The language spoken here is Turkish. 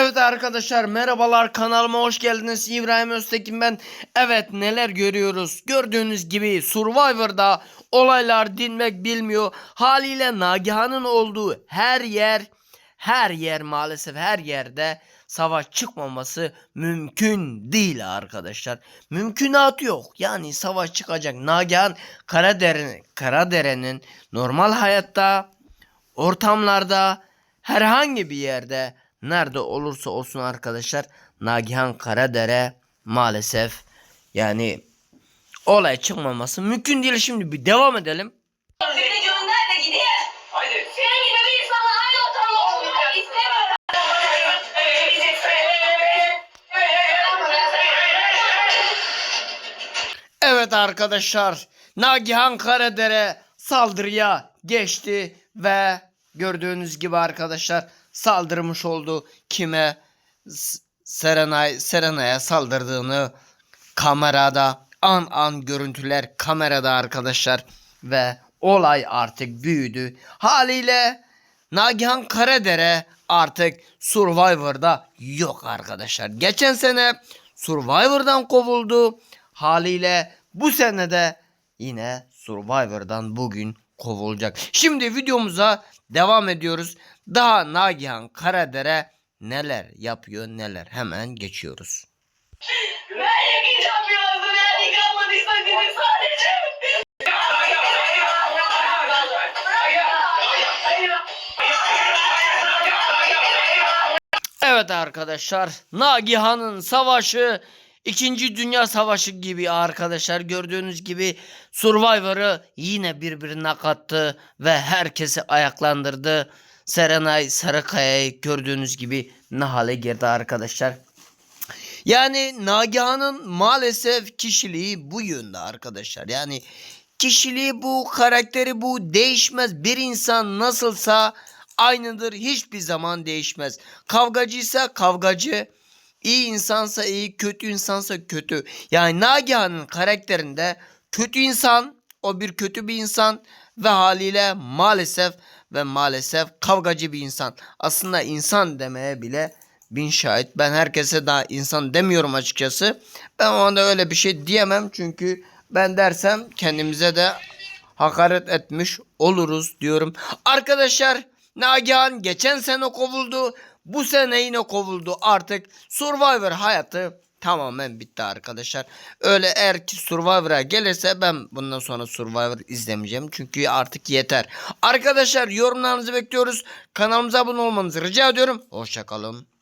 Evet arkadaşlar merhabalar kanalıma hoş geldiniz. İbrahim Öztekin ben. Evet neler görüyoruz? Gördüğünüz gibi Survivor'da olaylar dinmek bilmiyor. Haliyle Nagihan'ın olduğu her yer Her yer maalesef her yerde Savaş çıkmaması mümkün değil arkadaşlar. Mümkünatı yok. Yani savaş çıkacak. Nagihan Karadere, Karadere'nin normal hayatta ortamlarda herhangi bir yerde nerede olursa olsun arkadaşlar Nagihan Karadere maalesef yani olay çıkmaması mümkün değil. Şimdi bir devam edelim. Beni gönder de gideyim. Haydi. Senin gibi bir insanla aynı ortamda olmak istemiyorum. Evet arkadaşlar Nagihan Karadere saldırıya geçti ve gördüğünüz gibi arkadaşlar saldırmış oldu. Kime? Serenay Serenay'a saldırdığını kamerada an an görüntüler kamerada arkadaşlar ve olay artık büyüdü. Haliyle Nagihan Karadere artık Survivor'da yok arkadaşlar. Geçen sene Survivor'dan kovuldu. Haliyle bu sene de yine Survivor'dan bugün kovulacak. Şimdi videomuza devam ediyoruz. Daha Nagihan Karadere neler yapıyor neler hemen geçiyoruz. Ben yakacağım birazdan eğer yıkanmadıysan gidin sadece. Evet arkadaşlar Nagihan'ın savaşı İkinci Dünya Savaşı gibi arkadaşlar gördüğünüz gibi Survivor'ı yine birbirine kattı ve herkesi ayaklandırdı. Serenay Sarıkaya'yı gördüğünüz gibi ne hale girdi arkadaşlar. Yani Nagihan'ın maalesef kişiliği bu yönde arkadaşlar. Yani kişiliği bu, karakteri bu değişmez. Bir insan nasılsa aynıdır. Hiçbir zaman değişmez. Kavgacıysa kavgacı, iyi insansa iyi, kötü insansa kötü. Yani Nagihan'ın karakterinde kötü insan, o bir kötü bir insan ve haliyle maalesef ve maalesef kavgacı bir insan. Aslında insan demeye bile bin şahit. Ben herkese daha insan demiyorum açıkçası. Ben ona öyle bir şey diyemem çünkü ben dersem kendimize de hakaret etmiş oluruz diyorum. Arkadaşlar Nagihan geçen sene kovuldu. Bu sene yine kovuldu. Artık Survivor hayatı tamamen bitti arkadaşlar. Öyle eğer ki Survivor'a gelirse ben bundan sonra Survivor izlemeyeceğim. Çünkü artık yeter. Arkadaşlar yorumlarınızı bekliyoruz. Kanalımıza abone olmanızı rica ediyorum. Hoşçakalın.